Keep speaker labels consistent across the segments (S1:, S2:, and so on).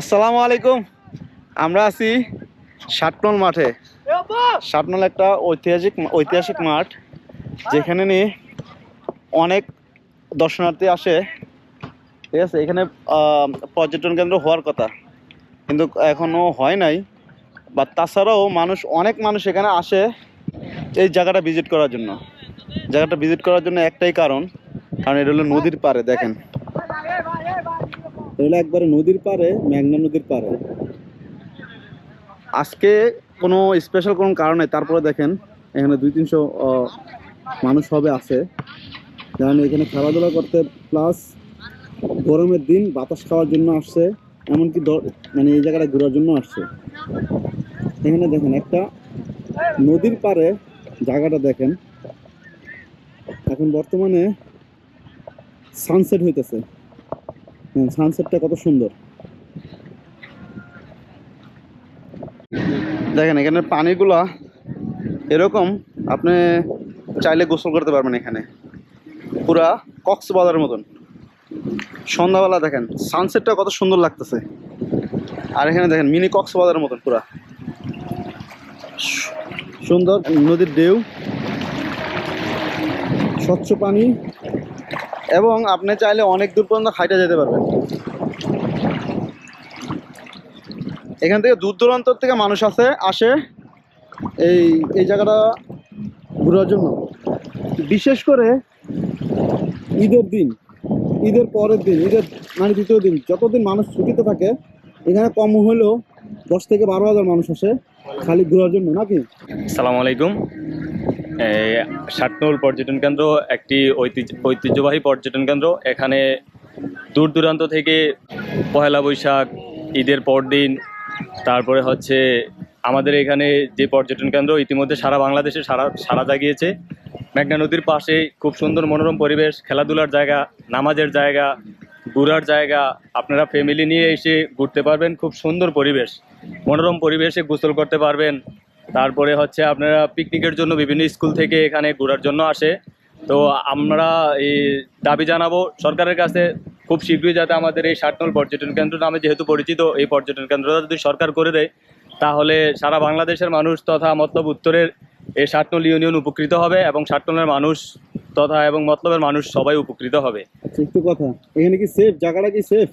S1: আসসালামু আলাইকুম। আমরা আছি ষাটনল মাঠে। ষাটনল একটা ঐতিহাসিক ঐতিহাসিক মাঠ, যেখানে নিয়ে অনেক দর্শনার্থী আসে। ঠিক আছে, এখানে পর্যটন কেন্দ্র হওয়ার কথা। কিন্তু এখনও হয় নাই। বা তাছাড়াও মানুষ, অনেক মানুষ এখানে আসে এই জায়গাটা ভিজিট করার জন্য। জায়গাটা ভিজিট করার জন্য একটাই কারণ কারণ এটা হলো নদীর পাড়ে, দেখেন। হলো একবারে নদীর পাড়ে মেঘনা নদীর পাড়ে। আজকে কোনো স্পেশাল কোনো কারণে, তারপরে দেখেন, এখানে দুই তিনশো মানুষ হবে, আছে। কারণ এখানে খেলাধুলা করতে প্লাস গরমের দিন বাতাস খাওয়ার জন্য আসছে, এমনকি মানে এই জায়গাটা ঘোরার জন্য আসছে। এখানে দেখেন একটা নদীর পাড়ে জায়গাটা দেখেন। এখন বর্তমানে সানসেট হইতেছে। সানসেটটা কত সুন্দর। দেখেন এখানে পানিগুলা এরকম, আপনি চাইলে গোসল করতে পারবেন এখানে। পুরা কক্সবাজারের মতন। সন্ধ্যাবেলা দেখেন সানসেটটা কত সুন্দর লাগতেছে। আর এখানে দেখেন মিনি কক্সবাজারের মতন পুরা। সুন্দর নদীর ঢেউ। স্বচ্ছ পানি। এবং আপনি চাইলে অনেক দূর পর্যন্ত হাইটে যেতে পারবেন। এখান থেকে দূর দূরান্তর থেকে মানুষ আসে আসে এই এই জায়গাটা ঘোরার জন্য। বিশেষ করে ঈদের দিন, ঈদের পরের দিন, ঈদের মানে দ্বিতীয় দিন, যতদিন মানুষ ছুটিতে থাকে, এখানে কম হলেও দশ থেকে বারো হাজার মানুষ আসে খালি ঘোরার জন্য, নাকি?
S2: সালাম আলাইকুম। ষাটনৌল পর্যটন কেন্দ্র, একটি ঐতিহ্য, ঐতিহ্যবাহী পর্যটন কেন্দ্র। এখানে দূর দূরান্ত থেকে পহেলা বৈশাখ, ঈদের পরদিন, তারপরে হচ্ছে আমাদের এখানে যে পর্যটন কেন্দ্র, ইতিমধ্যে সারা বাংলাদেশে সারা সারা জাগিয়েছে। মেঘনা নদীর পাশে খুব সুন্দর মনোরম পরিবেশ, খেলাধুলার জায়গা, নামাজের জায়গা, ঘুরার জায়গা। আপনারা ফ্যামিলি নিয়ে এসে ঘুরতে পারবেন, খুব সুন্দর পরিবেশ। মনোরম পরিবেশে গোসল করতে পারবেন। তারপরে হচ্ছে আপনারা পিকনিকের জন্য বিভিন্ন স্কুল থেকে এখানে ঘোরার জন্য আসে। তো আমরা এই দাবি জানাব সরকারের কাছে খুব শীঘ্রই যাতে আমাদের এই ষাটনল পর্যটন কেন্দ্র নামে যেহেতু পরিচিত, এই পর্যটন কেন্দ্রটা যদি সরকার করে দেয়, তাহলে সারা বাংলাদেশের মানুষ তথা মতলব উত্তরের এই ষাটনল ইউনিয়ন উপকৃত হবে এবং ষাটনলের মানুষ তথা এবং মতলবের মানুষ সবাই উপকৃত হবে।
S1: কথা। এখানে কি সেফ জায়গাটা কি সেফ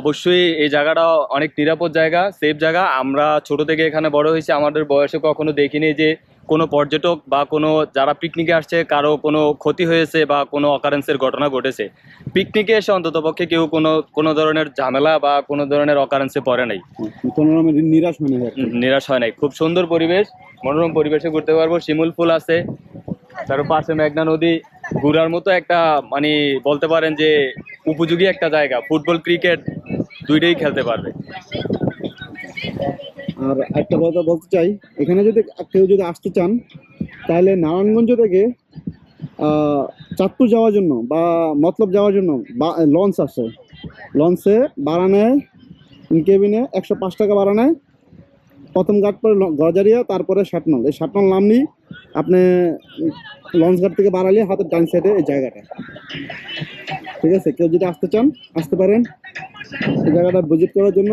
S2: অবশ্যই এই জায়গাটা অনেক নিরাপদ জায়গা সেফ জায়গা। আমরা ছোট থেকে এখানে বড় হয়েছি আমাদের বয়সে কখনো দেখিনি যে কোনো পর্যটক বা কোনো যারা পিকনিকে আসছে কারও কোনো ক্ষতি হয়েছে বা কোনো অকারেন্সের ঘটনা ঘটেছে। পিকনিকে এসে অন্ততপক্ষে কেউ কোনো কোনো ধরনের ঝামেলা বা কোনো ধরনের অকারেন্সে পড়ে নাই।
S1: নিরাশ হয় না আর কি।
S2: হুম, নিরাশ হয় নাই। খুব সুন্দর পরিবেশ মনোরম পরিবেশে ঘুরতে পারব। শিমুল ফুল আছে তার পাশে মেঘনা নদী ঘুরার মতো একটা মানে বলতে পারেন যে উপযোগী একটা জায়গা। ফুটবল, ক্রিকেট দুইটাই খেলতে পারবে।
S1: আর একটা কথা বলতে চাই, এখানে যদি কেউ যদি আসতে চান, তাহলে নারায়ণগঞ্জ থেকে চাঁদপুর যাওয়ার জন্য বা মতলব যাওয়ার জন্য লঞ্চ আছে। লঞ্চে ভাড়া নেয় কেবিনে একশো পাঁচ টাকা ভাড়া নেয়। প্রথম ঘাট পরে গজারিয়া তারপরে ষাটনল। এই ষাটনল নামনি আপনি লঞ্চ ঘাট থেকে বাড়ালে হাতের ডান সাইডে এই জায়গাটা। ঠিক আছে? কেউ যদি আসতে চান আসতে পারেন। এই জায়গাটা ভিজিট করার জন্য।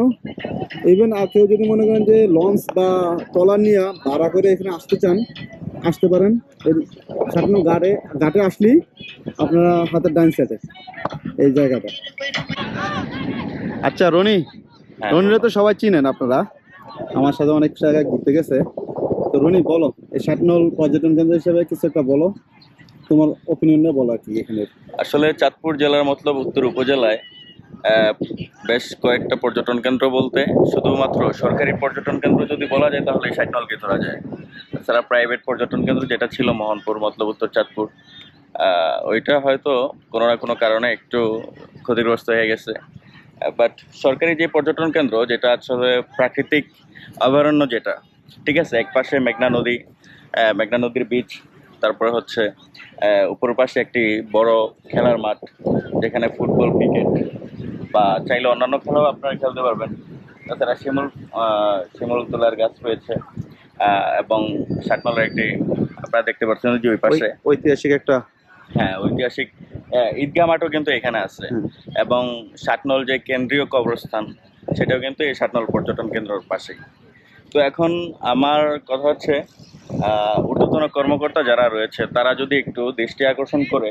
S1: ইভেন আর কেউ যদি মনে করেন যে লঞ্চ বা ট্রলার নিয়ে ভাড়া করে এখানে আসতে চান আসতে পারেন। সামনে ঘাটে ঘাটে আসলেই আপনারা হাতের ডান সাইডে এই জায়গাটা। আচ্ছা রনি।
S2: হ্যাঁ।
S1: রনিরা তো সবাই চিনেন আপনারা। আমার সাথে অনেক জায়গায় ঘুরতে গেছে। রনি বলো এই ষাটনল পর্যটন কেন্দ্র হিসেবে কিছু একটা বলো। তোমার ওপিনিয়নটা বলো কি এখানে।
S3: আসলে চাঁদপুর জেলার মতলব উত্তর উপজেলায় বেশ কয়েকটা পর্যটন কেন্দ্র বলতে শুধুমাত্র সরকারি পর্যটন কেন্দ্র যদি বলা যায় তাহলে এই ষাটনলকে ধরা যায়। তাছাড়া প্রাইভেট পর্যটন কেন্দ্র যেটা ছিল মোহনপুর মতলব উত্তর চাঁদপুর ওইটা হয়তো কোনো না কোনো কারণে একটু ক্ষতিগ্রস্ত হয়ে গেছে। বাট সরকারি যে পর্যটন কেন্দ্র যেটা আসলে প্রাকৃতিক অভয়ারণ্য যেটা ঠিক আছে এক পাশে মেঘনা নদী মেঘনা নদীর বীচ তারপরে হচ্ছে উপর পাশে একটি বড় খেলার মাঠ যেখানে ফুটবল ক্রিকেট বা চাইলে অন্যান্য খেলাও আপনারা খেলতে পারবেন। তাছাড়া শিমুল শিমুল তোলার গাছ রয়েছে আহ, এবং ষাটনলের একটি আপনারা দেখতে পাচ্ছেন যে ওই পাশে
S1: ঐতিহাসিক একটা
S3: হ্যাঁ ঐতিহাসিক ঈদগাহ মাঠও কিন্তু এখানে আছে। এবং ষাটনল যে কেন্দ্রীয় কবরস্থান সেটাও কিন্তু এই ষাটনল পর্যটন কেন্দ্রের পাশেই। তো এখন আমার কথা হচ্ছে ঊর্ধ্বতন কর্মকর্তা যারা রয়েছে, তারা যদি একটু দৃষ্টি আকর্ষণ করে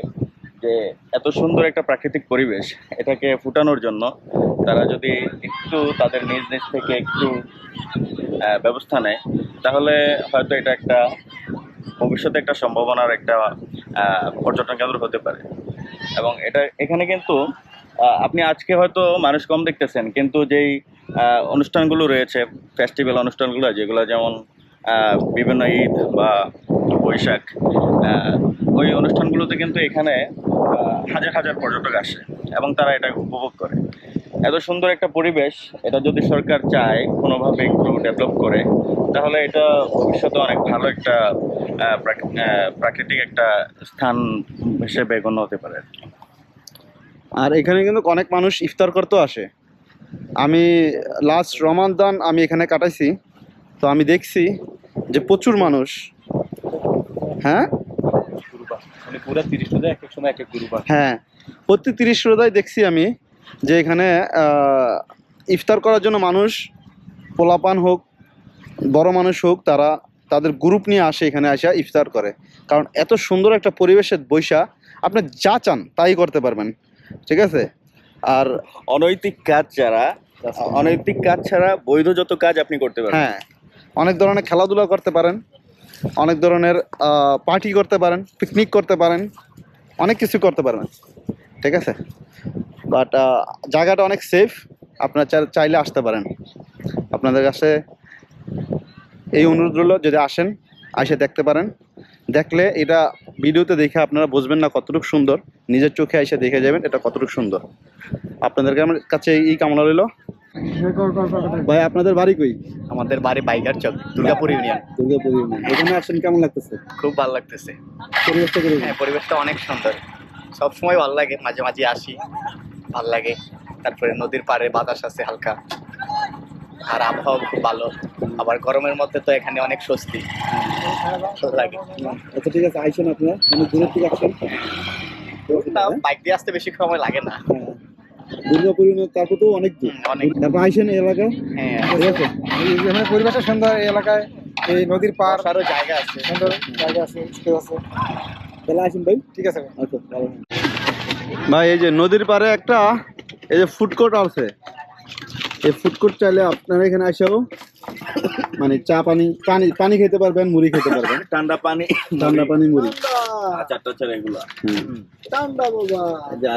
S3: যে এত সুন্দর একটা প্রাকৃতিক পরিবেশ এটাকে ফুটানোর জন্য, তারা যদি একটু তাদের নিজ নিজ থেকে একটু ব্যবস্থা নেয়, তাহলে হয়তো এটা একটা ভবিষ্যতে একটা সম্ভাবনার একটা পর্যটন কেন্দ্র হতে পারে। এবং এটা, এখানে কিন্তু আপনি আজকে হয়তো মানুষ কম দেখতেছেন, কিন্তু যেই অনুষ্ঠানগুলো রয়েছে ফেস্টিভ্যাল অনুষ্ঠানগুলো, যেগুলো যেমন বিভিন্ন ঈদ বা বৈশাখ ওই অনুষ্ঠানগুলোতে কিন্তু এখানে হাজার হাজার পর্যটক আসে এবং তারা এটা উপভোগ করে এত সুন্দর একটা পরিবেশ, এটা যদি সরকার চায়, কোনোভাবে একটু ডেভেলপ করে, তাহলে এটা ভবিষ্যতে অনেক ভালো একটা প্রাকৃতিক একটা স্থান হিসেবে গণ্য হতে পারে। আর
S1: এখানে কিন্তু অনেক মানুষ ইফতার করতেও আসে আমি লাস্ট রমাদান আমি এখানে কাটাইছি। তো আমি দেখছি যে প্রচুর মানুষ। হ্যাঁ?
S2: মানে
S1: হ্যাঁ প্রতি তিরিশ রোজায় দেখছি আমি যে এখানে ইফতার করার জন্য মানুষ পোলাপান হোক বড় মানুষ হোক তারা তাদের গ্রুপ নিয়ে আসে এখানে আসা ইফতার করে। কারণ এত সুন্দর একটা পরিবেশের বৈশা আপনি যা চান তাই করতে পারবেন। ঠিক আছে? আর
S3: অনৈতিক কাজ ছাড়া অনৈতিক কাজ ছাড়া বৈধ যত কাজ আপনি করতে পারেন
S1: হ্যাঁ অনেক ধরনের খেলাধুলা করতে পারেন, অনেক ধরনের পার্টি করতে পারেন পিকনিক করতে পারেন, অনেক কিছু করতে পারেন ঠিক আছে? বাট জায়গাটা অনেক সেফ আপনারা চাইলে আসতে পারেন। আপনাদের কাছে এই অনুরোধ রইল যদি আসেন এসে দেখতে পারেন। দেখলে এটা ভিডিওতে দেখে আপনারা বুঝবেন না কতটুকু সুন্দর। নিজের চোখে এসে দেখে যাবেন এটা কতটুকু সুন্দর। আপনাদের কাছে এই কামনা রইল। ভাই আপনাদের বাড়ি কই?
S4: আমাদের বাড়ি বাইকার চক দুর্গাপুর ইউনিয়ন।
S1: দুর্গাপুর ইউনিয়ন। এখানে আসেন কেমন লাগতেছে?
S4: খুব ভালো লাগতেছে।
S1: পরিবেশটা
S4: হ্যাঁ পরিবেশটা অনেক সুন্দর। সব সময় ভালো লাগে মাঝে মাঝে আসি ভালো লাগে। তারপরে নদীর পাড়ে বাতাস আছে হালকা। আর আবহাওয়া খুব ভালো। আবার গরমের মধ্যে তো এখানে অনেক স্বস্তি। ভালো লাগে।
S1: আচ্ছা ঠিক আছে আইসেন আপনারা অনেক দূরের থেকে আসেন
S4: বাইক দিয়ে আসতে বেশি সময় লাগে না।
S1: হ্যাঁ। দুর্গাপুর তারপর তো অনেক দূর।
S4: অনেক
S1: তারপর আইসেন এই এলাকায়?
S4: হ্যাঁ।
S1: ঠিক আছে।
S5: এখানে পরিবেশটা সুন্দর এই এলাকায় এই নদীর পার
S4: আরও জায়গা আছে।
S5: সুন্দর জায়গা আছে স্পেস আছে।
S1: তাহলে আসেন ভাই।
S5: ঠিক আছে
S1: আচ্ছা ভাই এই যে নদীর পাড়ে একটা এই যে ফুড কোর্ট আছে। এই ফুড কোর্ট চাইলে আপনারা এখানে আসেও মানে চা পানি পানি পানি খেতে পারবেন মুড়ি খেতে পারবেন।
S3: ঠান্ডা পানি
S1: ঠান্ডা পানি মুড়ি।
S3: চারটা এগুলা।
S5: ঠান্ডা বাবা।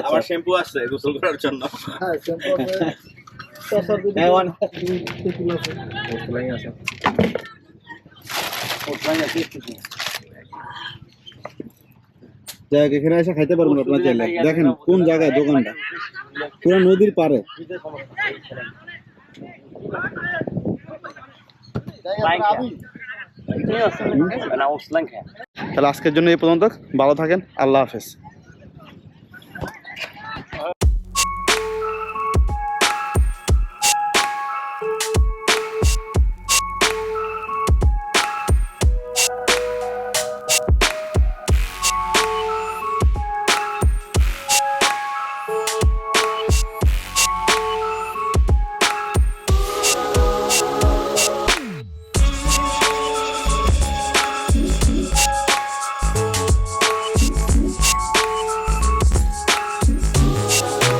S3: আবার শ্যাম্পু আছে গোসল করার জন্য।
S5: হ্যাঁ শ্যাম্পু আছে।
S1: হ্যাঁ, এখানে এসে খাইতে পারবেন আপনার চাইলে দেখেন কোন জায়গায় দোকানটা। পুরো নদীর পারে তাহলে আজকের জন্য এই পর্যন্ত। ভালো থাকেন। আল্লাহ হাফেজ।